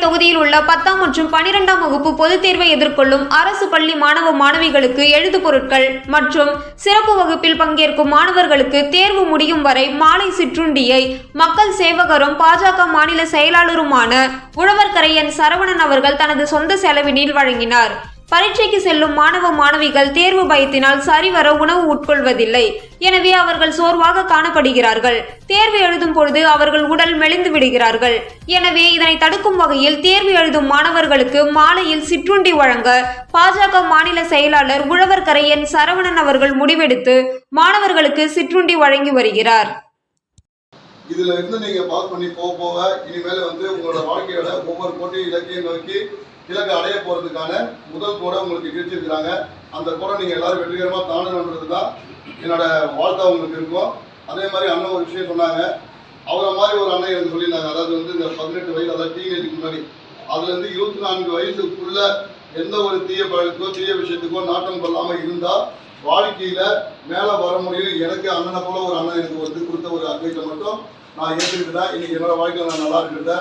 தொகுதியில் உள்ள பத்தாம் மற்றும் பனிரெண்டாம் வகுப்பு பொதுத் தேர்வை எதிர்கொள்ளும் அரசு பள்ளி மாணவ மாணவிகளுக்கு எழுது பொருட்கள் மற்றும் சிறப்பு வகுப்பில் பங்கேற்கும் மாணவர்களுக்கு தேர்வு முடியும் வரை மாலை சிற்றுண்டியை மக்கள் சேவகரும் பாஜக மாநில செயலாளருமான உழவர்கரையன் சரவணன் அவர்கள் தனது சொந்த செலவினில் வழங்கினார். பரீட்சைக்கு செல்லும் மாணவ மாணவிகள் தேர்வு பயத்தினால் சரிவர உணவு உட்கொள்வதில்லை. எனவே அவர்கள் சோர்வாக காணப்படுகிறார்கள். தேர்வு எழுதும் பொழுது அவர்கள் உடல் மெலிந்து விடுகிறார்கள். எனவே இதனை தடுக்கும் வகையில் தேர்வு எழுதும் மாணவர்களுக்கு மாலையில் சிற்றுண்டி வழங்க பாஜக மாநில செயலாளர் உழவர்கரையன் சரவணன் அவர்கள் முடிவெடுத்து மாணவர்களுக்கு சிற்றுண்டி வழங்கி வருகிறார். இதுல இருந்து நீங்க பாஸ் பண்ணி போக போக இனிமேல் வந்து உங்களோட வாழ்க்கையோட ஒவ்வொரு போட்டி இலக்கியம் நோக்கி இலக்கை அடைய போகிறதுக்கான முதல் கூட உங்களுக்கு கிடைச்சிருக்கிறாங்க அந்த கூட நீங்கள் எல்லாரும் வெற்றிகரமாக தாண்டணுன்றது தான் என்னோட வாழ்த்தா உங்களுக்கு இருக்கும். அதே மாதிரி அண்ணன் ஒரு விஷயம் சொன்னாங்க. அவரை மாதிரி ஒரு அண்ணன் எனக்கு சொல்லியிருந்தாங்க. அதாவது வந்து இந்த பதினெட்டு வயது அதாவது டீனேஜுக்கு முன்னாடி. அதுலேருந்து இருபத்தி நான்கு வயசுக்குள்ள எந்த ஒரு தீய பழக்கோ தீய விஷயத்துக்கோ நாட்டம் கொள்ளாமல் இருந்தால் வாழ்க்கையில் மேலே வர முடியும். எனக்கு அண்ணனை போல ஒரு அண்ணன் எனக்கு வந்து கொடுத்த ஒரு அட்வைஸை மட்டும் நான் ஏற்றுக்கிட்டேன் இன்னைக்கு என்னோட வாழ்க்கையில் நான் நல்லா இருக்கிறத